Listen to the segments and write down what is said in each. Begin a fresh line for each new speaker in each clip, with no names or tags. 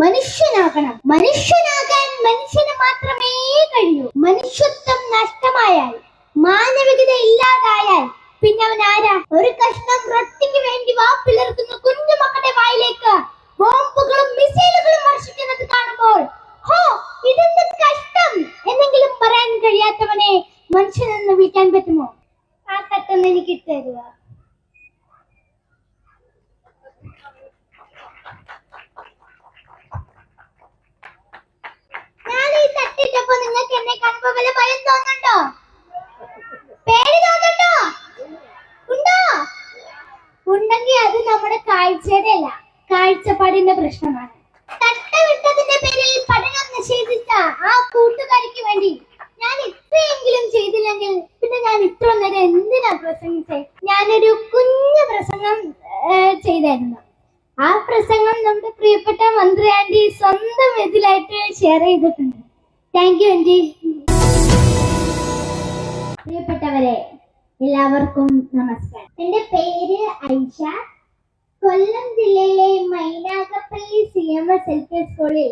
മനുഷ്യനാകണം. മനുഷ്യനാകാൻ മനുഷ്യന് മാത്രമേ കഴിയൂ. മനുഷ്യത്വം നഷ്ടമായാൽ മാനവികത ഇല്ലാതായാൽ പിന്നെ അവൻ ആരാ? ഒരു കഷ്ണം റൊട്ടിക്ക് വേണ്ടി വാപ്പിലിറക്കുന്ന കുഞ്ഞു മക്കളുടെ വായിലേക്ക് ബോംബുകളും മിസൈലുകളും വർഷിക്കുന്നത് കാണുമ്പോൾ ഹോ ഇതെന്ത് കഷ്ടം എന്നെങ്കിലും പറയാൻ കഴിയാത്തവനെ മനുഷ്യനെന്ന് വിളിക്കാൻ പറ്റുമോ? ആ കട്ടൊന്ന് എനിക്ക് തരുക ഞാൻ നിങ്ങൾക്ക് എന്നെ കാണുമ്പോ വല്ല ഭയം തോന്നുന്നുണ്ടോ? പേടി തോന്നുന്നുണ്ടോ? ഉണ്ടോ? ഉണ്ടെങ്കിൽ അത് നമ്മുടെ കാഴ്ചയുടെ അല്ല കാഴ്ചപ്പാടിന്റെ പ്രശ്നമാണ്. തട്ടവിട്ടതിന്റെ പേരിൽ പഠനം നിഷേധിച്ച പേര് കൊല്ലം ജില്ലയിലെ Mynagappally C M S L P സ്കൂളിൽ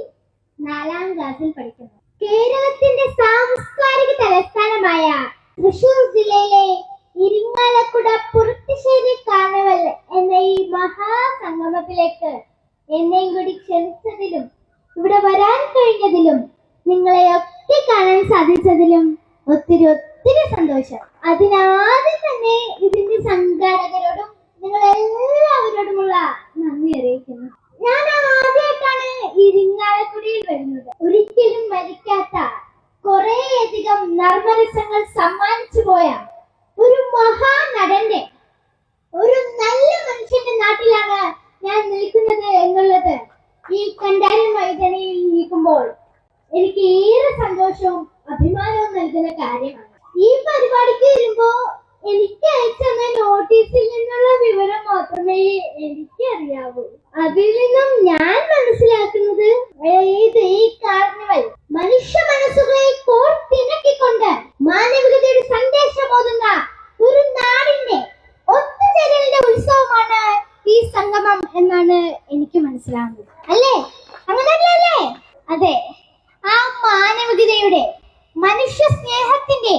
നാലാം ക്ലാസ്സിൽ പഠിക്കുന്നു. കേരളത്തിന്റെ സാംസ്കാരിക തലസ്ഥാനമായ തൃശൂർ ജില്ലയിലെ ഇരിങ്ങാലക്കുട പുറത്തുശ്ശേരി കാർണിവൽ എന്ന ഈ മഹാസംഗമത്തിലേക്ക് എന്നെയും കൂടി ക്ഷണിച്ചതിലും ഇവിടെ വരാൻ കഴിഞ്ഞതിലും നിങ്ങളെ ഒക്കെ കാണാൻ സാധിച്ചതിലും ഒത്തിരി ഒത്തിരി സന്തോഷം. അതിനാദ്യം തന്നെ ഇതിന്റെ സംഘാടകരോടും നിങ്ങൾ എല്ലാവരോടുമുള്ള നന്ദി അറിയിക്കുന്നു. ഞാൻ ആദ്യമായിട്ടാണ് ഇരിങ്ങാലക്കുടിയിൽ വരുന്നത്. ഒരിക്കലും മരിക്കാത്ത കുറേയധികം നർമ്മരസങ്ങൾ സമ്മാനിച്ചു പോയ ഒരു മഹാനടന്റെ ഒരു നല്ല മനുഷ്യന്റെ നാട്ടിലാണ് ഞാൻ നിൽക്കുന്നത് എന്നുള്ളത് ഈ കണ്ടാലും മൈതാനിയിൽ നിൽക്കുമ്പോൾ എനിക്ക് ഏറെ സന്തോഷവും അഭിമാനവും നൽകുന്ന കാര്യമാണ്. ഈ പരിപാടിക്ക് വരുമ്പോ എനിക്ക് അയച്ചെന്ന നോട്ടീസിൽ നിന്നുള്ള വിവരം മാത്രമേ എനിക്ക് അറിയാവൂ അതിൽ നിന്നും ഞാൻ മനസ്സിലാക്കുന്നത് ഏത് ഈ കാർണിവൽ മനുഷ്യ മനസ്സുകളെ കോർത്തിണക്കിക്കൊണ്ട് മാനവികതയുടെ സന്ദേശം ഓതുന്ന ഒരു നാടിന്റെ ഒത്തുചേരലിന്റെ ഉത്സവമാണ് ഈ സംഗമം എന്നാണ് എനിക്ക് മനസ്സിലാവുന്നത് അല്ലേ അങ്ങനെയല്ലേ അതെ ആ മാനവികതയുടെ മനുഷ്യ സ്നേഹത്തിന്റെ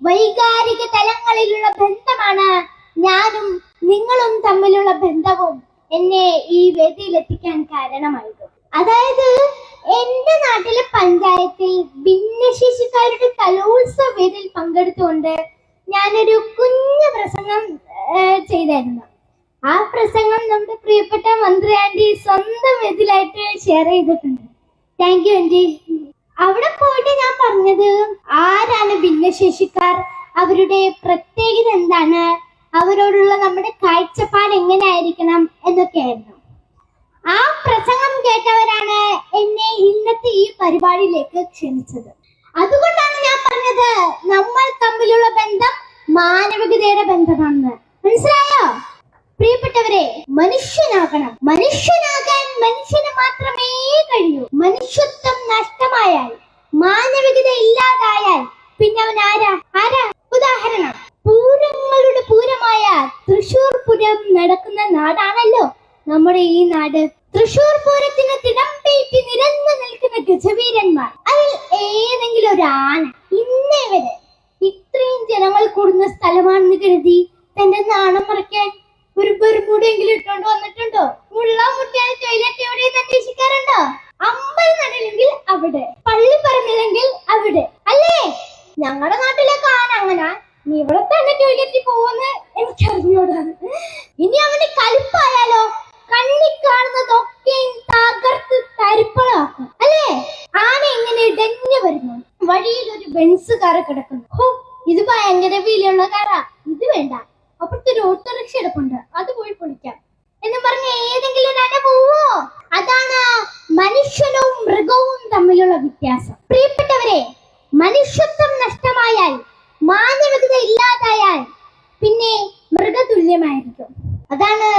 വൈകാരിക തലങ്ങളിലുള്ള ബന്ധമാണ് ഞാനും നിങ്ങളും തമ്മിലുള്ള ബന്ധവും എന്നെ ഈ വേദിയിലെത്തിക്കാൻ കാരണമായത് അതായത് എന്റെ നാട്ടിലെ പഞ്ചായത്തിൽ ഭിന്നശേഷിക്കാരുടെ വേദിയിൽ പങ്കെടുത്തുകൊണ്ട് ഞാനൊരു കുഞ്ഞു പ്രസംഗം ചെയ്തായിരുന്നു. ആ പ്രസംഗം നമ്മുടെ പ്രിയപ്പെട്ട മന്ത്രി ആന്റി സ്വന്തം ഇതിലായിട്ട് ഷെയർ ചെയ്തിട്ടുണ്ട്. താങ്ക് യു ആന്റി അവിടെ പോയിട്ട് ഞാൻ പറഞ്ഞത് ആരാണ് ഭിന്നശേഷിക്കാർ? അവരുടെ പ്രത്യേകത എന്താണ്? അവരോടുള്ള നമ്മുടെ കാഴ്ചപ്പാട് എങ്ങനെയായിരിക്കണം എന്നൊക്കെയായിരുന്നു. ആ പ്രസംഗം കേട്ടവരാണ് എന്നെ ഇന്നത്തെ ഈ പരിപാടിയിലേക്ക് ക്ഷണിച്ചത്. അതുകൊണ്ടാണ് ഞാൻ പറഞ്ഞത് നമ്മൾ തമ്മിലുള്ള ബന്ധം മാനവികതയുടെ ബന്ധമാണെന്ന്. മനസ്സിലായോ? പ്രിയപ്പെട്ടവരെ മനുഷ്യനാകണം. മനുഷ്യനാകാൻ മനുഷ്യന് മാത്രമേ കഴിയൂ. മനുഷ്യത്വം നഷ്ടമായാൽ മാനവികത ഇല്ലാതായാൽ പിന്നെ അവൻ ആരാ? ആരാ? ഉദാഹരണം പൂരങ്ങളുടെ പൂരമായ തൃശൂർ പൂരം നടക്കുന്ന നാടാണല്ലോ നമ്മുടെ ഈ നാട്. തൃശൂർ പൂരത്തിന് തിടമ്പേറ്റി നിരന്നു നിൽക്കുന്ന ഗജവീരന്മാർ. അതിൽ ഏതെങ്കിലും ഒരു ആന ഇന്നേ വരെ ഇത്രയും ജനങ്ങൾ കൂടുന്ന സ്ഥലമാണെന്ന് കരുതി തന്റെ നാണം മറയ്ക്കാൻ ഒരു ബെർമൂടെങ്കിലും ഇട്ടോണ്ട് വന്നിട്ടുണ്ടോ? മുള്ള മുട്ടിയാൽ ടോയ്ലറ്റ് എവിടെയെന്ന് അന്വേഷിക്കാറുണ്ടോ? അമ്പൽ നടലെങ്കിൽ അവിടെ പള്ളി പറമ്പില്ലെങ്കിൽ അവിടെ. അല്ലേ? ഞങ്ങളുടെ നാട്ടിലെ ആന അങ്ങനെ. നീ ഇവിടെ തന്നെ ടോയ്ലറ്റിൽ പോകുമെന്ന് എനിക്കറിഞ്ഞൂടാണ് ഇനി അവന് കലിപ്പായാലോ? കണ്ണി കാണുന്നതൊക്കെ തകർത്ത് തരിപ്പളാക്കും അല്ലേ? ആന ഇങ്ങനെ ഇടഞ്ഞു വരുന്നു. വഴിയിൽ ഒരു ബെൻസ് കാർ കിടക്കുന്നു. ഹോ ഇത് ഭയങ്കര വിലയുള്ള കാറാ. ഇത് വേണ്ട. അപ്പുറത്തെ ഒരു ഓട്ടോറിക്ഷ എടുപ്പുണ്ട്. അത് പോയി പൊളിക്കാം. എന്ന് പറഞ്ഞ ഏതെങ്കിലും ഒരു അന പോവോ? അതാണ് മനുഷ്യനും മൃഗവും തമ്മിലുള്ള വ്യത്യാസം. പ്രിയപ്പെട്ടവരെ മനുഷ്യത്വം നഷ്ടമായാൽ മാനവികത ഇല്ലാതായാൽ പിന്നെ മൃഗതുല്യമായിരിക്കും. അതാണ്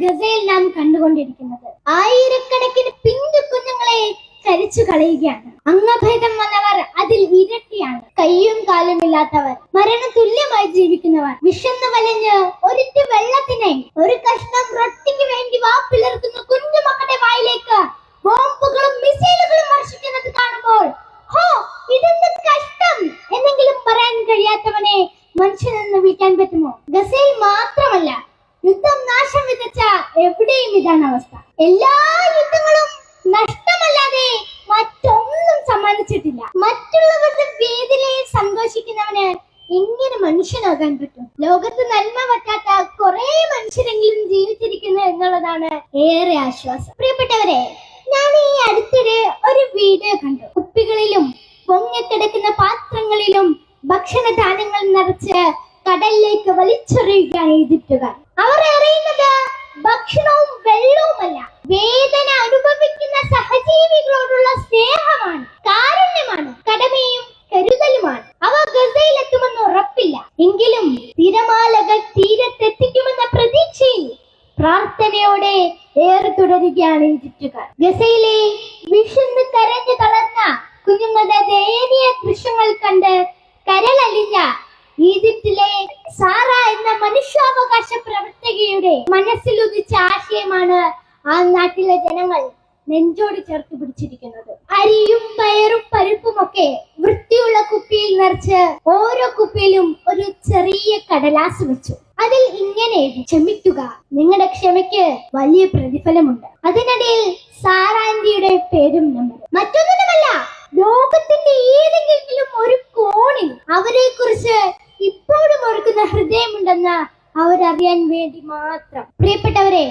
ഗസയിൽ നാം കണ്ടുകൊണ്ടിരിക്കുന്നത്. ആയിരക്കണക്കിന് പിഞ്ചു കുഞ്ഞുങ്ങളെ കരിച്ചു കളയുകയാണ്. അംഗഭേദം വന്നവർ അതിൽ ഇരട്ടിയാണ്. കയ്യും കാലും ഇല്ലാത്തവർ മരണ തുല്യമായി ജീവിക്കുന്നവർ വിഷന്ന് വലഞ്ഞ് ഒരിറ്റ് വെള്ളത്തിനെ ഒരു കഷ്ണം റൊട്ടിക്ക് വേണ്ടി വാപ്പിളർത്തുന്ന കുഞ്ഞുമക്കളുടെ വായിലേക്ക് ബോംബുകളും മിസൈലുകളും വർഷിക്കുന്നത് കാണുമ്പോൾ ഹോ ഇതെന്ത് കഷ്ടം എന്നെങ്കിലും പറയാൻ കഴിയാത്തവനെ മനുഷ്യനെന്ന് വിളിക്കാൻ പറ്റുമോ? ഗസയിൽ മാത്രമല്ല യുദ്ധം നാശം വിതച്ച എവിടെയും ഇതാണ് അവസ്ഥ. എല്ലാ യുദ്ധങ്ങളും നഷ്ടമല്ലാതെ മറ്റൊന്നും സമ്മാനിച്ചിട്ടില്ല മറ്റുള്ളവരുടെ വേദനയിൽ സന്തോഷിക്കുന്നവന് എങ്ങനെ മനുഷ്യനാകാൻ പറ്റും? ലോകത്ത് നന്മ പറ്റാത്ത കുറെ മനുഷ്യരെങ്കിലും ജീവിച്ചിരിക്കുന്നു എന്നുള്ളതാണ് ഏറെ ആശ്വാസം. പ്രിയപ്പെട്ടവരെ ഞാൻ ഈ അടുത്തിടെ ഒരു വീഡിയോ കണ്ടു. കുപ്പികളിലും പൊങ്ങിക്കിടക്കുന്ന പാത്രങ്ങളിലും ഭക്ഷണധാന്യങ്ങൾ നിറച്ച് കടലിലേക്ക് വലിച്ചെറിയുകയാണ് ഈജിപ്തുകാർ. അവർ അറിയുന്നത് ഭക്ഷണവും വെള്ളവുമല്ല. വേദന അനുഭവിക്കുന്ന സഹജീവികളോടുള്ള സ്നേഹമാണ് കാരുണ്യമാണ് കടമയും കരുതലുമാണ്. അവ ഗസയിലെത്തുമെന്ന് ഉറപ്പില്ല. എങ്കിലും തിരമാലകൾ തീരത്തെത്തിക്കുമെന്ന പ്രതീക്ഷയിൽ പ്രാർത്ഥനയോടെ ഏറെ തുടരുകയാണ് ഈജിപ്തുകാർ. ഗസയിലെ പരിപ്പുമൊക്കെ വൃത്തിയുള്ള കുപ്പിയിൽ നിറച്ച് ഓരോ കുപ്പിയിലും ഒരു ചെറിയ കടലാസ് വെച്ചു. അതിൽ ഇങ്ങനെ ക്ഷമിക്കുക. നിങ്ങളുടെ ക്ഷമയ്ക്ക് വലിയ പ്രതിഫലമുണ്ട്. അതിനിടയിൽ സാറാന്റിയുടെ പേരും നമ്പറും മറ്റൊന്നിനുമല്ല ലോകത്തിന്റെ ഏതെങ്കിലും ഒരു കോണിൽ അവരെ കുറിച്ച് ഇപ്പോഴും ഓർക്കുന്ന ഹൃദയമുണ്ടെന്ന് അവരറിയാൻ വേണ്ടി മാത്രം. പ്രിയപ്പെട്ടവരെ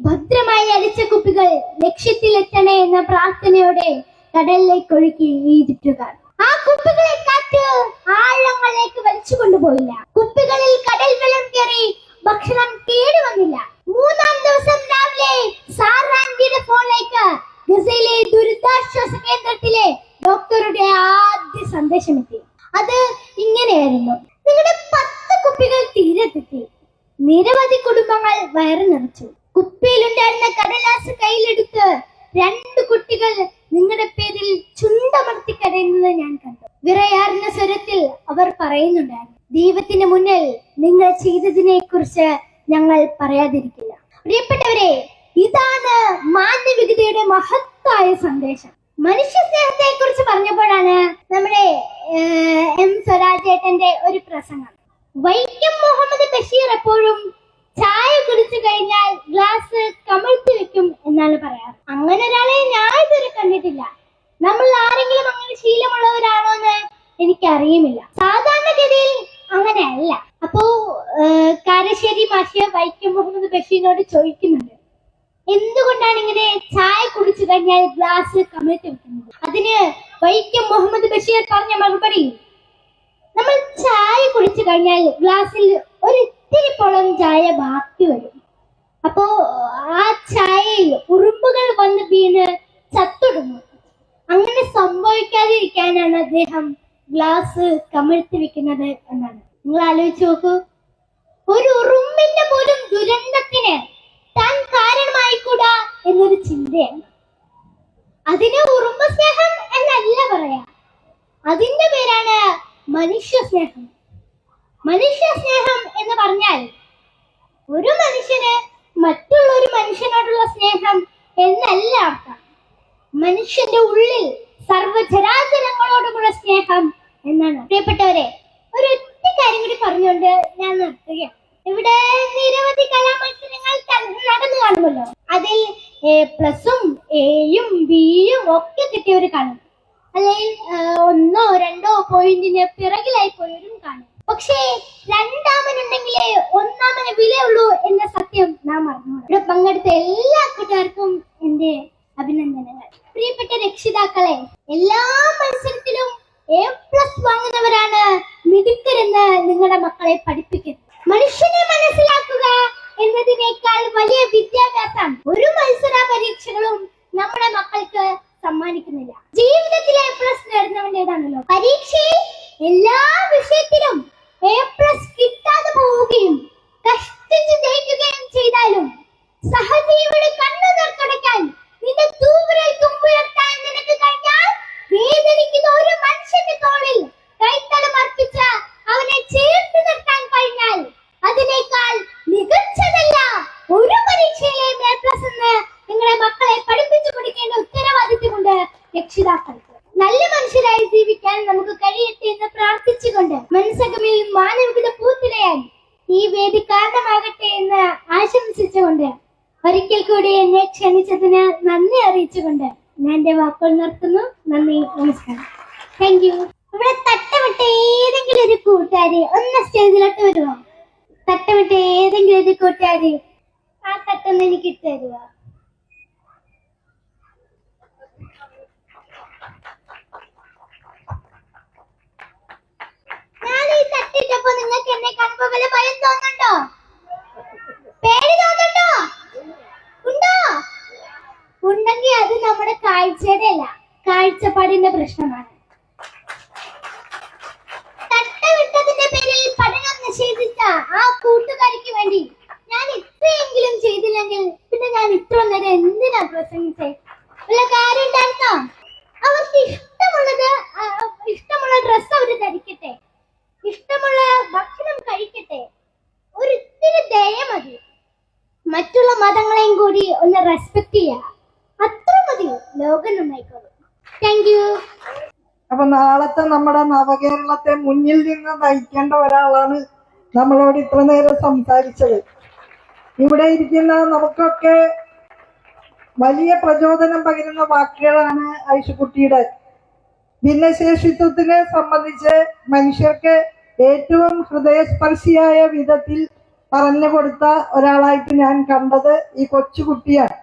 ഭദ്രമായി അരിച്ച കുപ്പികൾ ലക്ഷ്യത്തിലെത്തണേ എന്ന പ്രാർത്ഥനയോടെ കടലിലേക്ക് ഒഴുക്കി ഈജിപ്തുകാർ ആ കുപ്പികളെ കാറ്റ് ആഴങ്ങളിലേക്ക് വലിച്ചു കൊണ്ടുപോയില്ല. കുപ്പികളിൽ കടൽ വെള്ളം കയറി ഭക്ഷണം കേടുവന്നില്ല മൂന്നാം ദിവസം രാവിലെ സാറാൻഡിയുടെ ഫോണിലേക്ക് ഗസയിലെ ദുരിതാശ്വാസ കേന്ദ്രത്തിലെ ഡോക്ടറുടെ ആദ്യ സന്ദേശം എത്തി അത് ഇങ്ങനെയായിരുന്നു. നിങ്ങളുടെ പത്ത് കുപ്പികൾ തീരത്തെത്തി നിരവധി കുടുംബങ്ങൾ വയറു നിറച്ചു. കുപ്പിയിലുണ്ടായിരുന്ന കടലാസ് കയ്യിലെടുത്ത് രണ്ട് കുട്ടികൾ നിങ്ങളുടെ പേരിൽ ചുണ്ടമർത്തി കരയുന്നത് ഞാൻ കണ്ടു. വിറയാർന്ന സ്വരത്തിൽ അവർ പറയുന്നുണ്ടായിരുന്നു ദൈവത്തിന് മുന്നിൽ നിങ്ങൾ ചെയ്തതിനെ കുറിച്ച് ഞങ്ങൾ പറയാതിരിക്കില്ല. പ്രിയപ്പെട്ടവരെ ഇതാണ് മാനവികതയുടെ മഹത്തായ സന്ദേശം. മനുഷ്യ സ്നേഹത്തെ കുറിച്ച് പറഞ്ഞപ്പോഴാണ് നമ്മുടെ എം സ്വരാജേട്ടന്റെ ഒരു പ്രസംഗം. വൈക്കം മുഹമ്മദ് ബഷീർ എപ്പോഴും ചായ കുടിച്ചു കഴിഞ്ഞാൽ ഗ്ലാസ് കമിഴ്ത്തി വെക്കും എന്നാണ് പറയാറ്. അങ്ങനെ ഒരാളെ ഞാൻ ഇതുവരെ കണ്ടിട്ടില്ല. നമ്മൾ ആരെങ്കിലും അങ്ങനെ ശീലമുള്ളവരാണോ എന്ന് എനിക്കറിയുമില്ല. സാധാരണഗതിയിൽ അങ്ങനെയല്ല. അപ്പോ കാരശ്ശേരി മാഷിയ വൈക്കം മുഹമ്മദ് ബഷീറിനോട് ചോദിക്കുന്നുണ്ട്. എന്തുകൊണ്ടാണ് ഇങ്ങനെ ചായ കുടിച്ചു കഴിഞ്ഞാൽ ഗ്ലാസ് കമിഴ്ത്തി വെക്കുന്നത്? അതിന് വൈക്കം മുഹമ്മദ് ബഷീർ പറഞ്ഞ മറുപടി നമ്മൾ ചായ കുടിച്ചു കഴിഞ്ഞാൽ ഗ്ലാസ്സിൽ ഒരു ഇത്തിരി പൊളം ചായ ബാക്കി വരും. അപ്പോ ആ ചായയിൽ ഉറുമ്പുകൾ വന്ന് വീണ് ചത്തൊടുന്നു. അങ്ങനെ സംഭവിക്കാതിരിക്കാനാണ് അദ്ദേഹം ഗ്ലാസ് കമിഴ്ത്തി വെക്കുന്നത് എന്നാണ്. നിങ്ങൾ ആലോചിച്ച് നോക്കൂ. ഒരു ഉറുമ്പിന്റെ പോലും ദുരന്തത്തിന് താൻ കാരണമായിക്കൂടാ എന്നൊരു ചിന്തയാണ്. അതിന് ഉറുമ്പ സ്നേഹം എന്നല്ല പറയാ. അതിന്റെ പേരാണ് മനുഷ്യ സ്നേഹം. മനുഷ്യ സ്നേഹം എന്ന് പറഞ്ഞാൽ ഒരു മനുഷ്യന് മറ്റുള്ള ഒരു മനുഷ്യനോടുള്ള സ്നേഹം എന്നല്ല അർത്ഥം. മനുഷ്യന്റെ ഉള്ളിൽ സർവചരാചരങ്ങളോടുമുള്ള സ്നേഹം എന്നാണ്. പ്രിയപ്പെട്ടവരെ ഒരു ഒറ്റ കാര്യം കൂടി പറഞ്ഞുകൊണ്ട് ഞാൻ നിർത്തുകയാണ്. ഇവിടെ നിരവധി കലാമത്സരങ്ങൾ നടന്നു കാണുമല്ലോ. അതിൽ എ പ്ലസും എയും ബിയും ഒക്കെ കിട്ടിയവർ കാണും. അല്ലെങ്കിൽ ഒന്നോ രണ്ടോ പോയിന്റിന് പിറകിലായി പോയവരും കാണും. പക്ഷേ രണ്ടാമനുണ്ടെങ്കിലേ ഒന്നാമന് വിലയുള്ളൂ എന്ന സത്യം നാം മറന്നു ഇവിടെ പങ്കെടുത്ത എല്ലാ കൂട്ടുകാർക്കും എന്റെ അഭിനന്ദനങ്ങൾ. പ്രിയപ്പെട്ട രക്ഷിതാക്കളെ എല്ലാ മത്സരത്തിലും എ പ്ലസ് വാങ്ങുന്നവരാണ് മിടുക്കരെന്ന് നിങ്ങളുടെ മക്കളെ പഠിപ്പിക്കുന്നത് മനുഷ്യനെ മനസ്സിലാക്കുക എന്നതിനേക്കാൾ വലിയ വിദ്യാഭ്യാസം ഒരു മത്സര പരീക്ഷകളും നമ്മുടെ മക്കൾക്ക് സമ്മാനിക്കുന്നില്ല. ജീവിതത്തിലെ പ്ലസ് നേടുന്നവന്റേതാണല്ലോ പരീക്ഷയിൽ എല്ലാ വിഷയത്തിലും എ പ്ലസ് കിട്ടാതെ പോവുകയും കഷ്ടിച്ച് ജയിക്കുകയും ചെയ്താലും സഹജീവിയുടെ കണ്ണു നിർത്തടയ്ക്കാൻ നിന്റെ തൂവിരൽ തുമ്പുയർത്താൻ നിനക്ക് കഴിഞ്ഞാൽ വേദനിക്കുന്ന ഒരു മനുഷ്യന്റെ തോളിൽ കൈത്തലം അർപ്പിച്ച അവനെ ചേർത്ത് നിർത്താൻ കഴിഞ്ഞാൽ അതിനേക്കാൾ മികച്ചതല്ല ഒരു പരീക്ഷയിലെയും എ പ്ലസ് എന്ന് നിങ്ങളെ മക്കളെ പഠിപ്പിച്ചു കൊടുക്കേണ്ട ഉത്തരവാദിത്വമുണ്ട് രക്ഷിതാക്കൾക്ക് നല്ല മനുഷ്യരായി ജീവിക്കാൻ നമുക്ക് കഴിയട്ടെ എന്ന് പ്രാർത്ഥിച്ചുകൊണ്ട് മനസ്സകമിൽ മാനവികത പൂത്തിരയാൻ ഈ വേദി കാരണമാകട്ടെ എന്ന് ആശംസിച്ചുകൊണ്ട് ഒരിക്കൽ കൂടി എന്നെ ക്ഷണിച്ചതിന് നന്ദി അറിയിച്ചുകൊണ്ട് ഞാൻ എന്റെ വാക്കുകൾ നിർത്തുന്നു. നന്ദി നമസ്കാരം. താങ്ക് യു ഇവിടെ തട്ടമിട്ട ഏതെങ്കിലും ഒരു കൂട്ടുകാരി ഒന്ന് സ്റ്റേജിലോട്ട് വരുമോ തട്ടമിട്ട ഏതെങ്കിലും ഒരു കൂട്ടുകാരി ആ തട്ടൊന്ന് എനിക്ക് ഇട്ട് തരുമോ ഞാൻ ഈ തട്ടിട്ടപ്പോ നിങ്ങൾക്ക് എന്നെ കാണുമ്പോ വല്ല ഭയം തോന്നുന്നുണ്ടോ? പേടി തോന്നുന്നുണ്ടോ? ഉണ്ടെങ്കിൽ അത് നമ്മുടെ കാഴ്ചയുടെ അല്ല കാഴ്ചപ്പാടിന്റെ പ്രശ്നമാണ്. തട്ടവിട്ടതിന്റെ പേരിൽ പഠനം നിഷേധിച്ച ആ കൂട്ടുകാരിക്ക് വേണ്ടി ഞാൻ ഇത്രയെങ്കിലും ചെയ്തില്ലെങ്കിൽ പിന്നെ ഞാൻ ഇത്ര നേരം എന്തിനാ പ്രസംഗിച്ചേ വല്ല കാര്യം ഉണ്ടായിരുന്നോ അവർക്ക് ഇഷ്ടമുള്ളത് ആ, ഇഷ്ടമുള്ള ഡ്രസ്സ് അവർ ധരിക്കട്ടെ ഇഷ്ടമുള്ള ഭക്ഷണം കഴിക്കട്ടെ ഒരു ഇത്തിരി ദയ മതി മറ്റുള്ള മതങ്ങളെയും കൂടി ഒന്ന് റെസ്പെക്ട് ചെയ്യുക അത്ര മതി ലോകം നന്നായിക്കോളും താങ്ക് യു
നാളത്തെ നമ്മുടെ നവകേരളത്തെ മുന്നിൽ നിന്ന് നയിക്കേണ്ട ഒരാളാണ് നമ്മളോട് ഇത്ര നേരം സംസാരിച്ചത്. ഇവിടെ ഇരിക്കുന്ന നമുക്കൊക്കെ വലിയ പ്രചോദനം പകരുന്ന വാക്കുകളാണ് ഐഷുക്കുട്ടിയുടെ ഭിന്നശേഷിത്വത്തിനെ സംബന്ധിച്ച് മനുഷ്യർക്ക് ഏറ്റവും ഹൃദയസ്പർശിയായ വിധത്തിൽ പറഞ്ഞു കൊടുത്ത ഒരാളായിട്ട് ഞാൻ കണ്ടത് ഈ കൊച്ചുകുട്ടിയാണ്.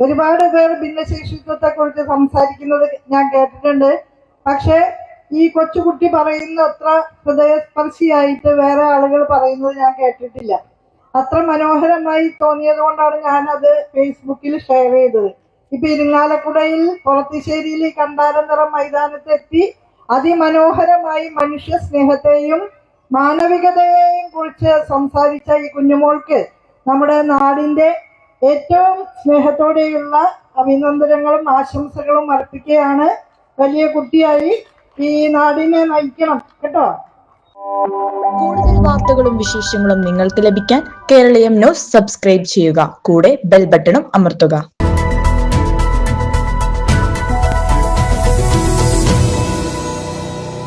ഒരുപാട് പേർ ഭിന്നശേഷിത്വത്തെ കുറിച്ച് സംസാരിക്കുന്നത് ഞാൻ കേട്ടിട്ടുണ്ട്. പക്ഷെ ഈ കൊച്ചുകുട്ടി പറയുന്ന അത്ര ഹൃദയസ്പർശിയായിട്ട് വേറെ ആളുകൾ പറയുന്നത് ഞാൻ കേട്ടിട്ടില്ല. അത്ര മനോഹരമായി തോന്നിയത് കൊണ്ടാണ് ഞാനത് ഫേസ്ബുക്കിൽ ഷെയർ ചെയ്തത്. ഇപ്പൊ ഇരിങ്ങാലക്കുടയിൽ കൊളത്തിശ്ശേരിയിൽ ഈ കണ്ടാരന്തറ മൈതാനത്തെത്തി അതിമനോഹരമായി മനുഷ്യ സ്നേഹത്തെയും മാനവികതയെയും കുറിച്ച് സംസാരിച്ച ഈ കുഞ്ഞുമോൾക്ക് നമ്മുടെ നാടിന്റെ ഏറ്റവും സ്നേഹത്തോടെയുള്ള അഭിനന്ദനങ്ങളും ആശംസകളും അർപ്പിക്കുകയാണ് വലിയ കുട്ടിയായി ഈ നാടിനെ നയിക്കണം കേട്ടോ?
കൂടുതൽ വാർത്തകളും വിശേഷങ്ങളും നിങ്ങൾക്ക് ലഭിക്കാൻ കേരളീയം ന്യൂസ് സബ്സ്ക്രൈബ് ചെയ്യുക. കൂടെ ബെൽ ബട്ടണും അമർത്തുക.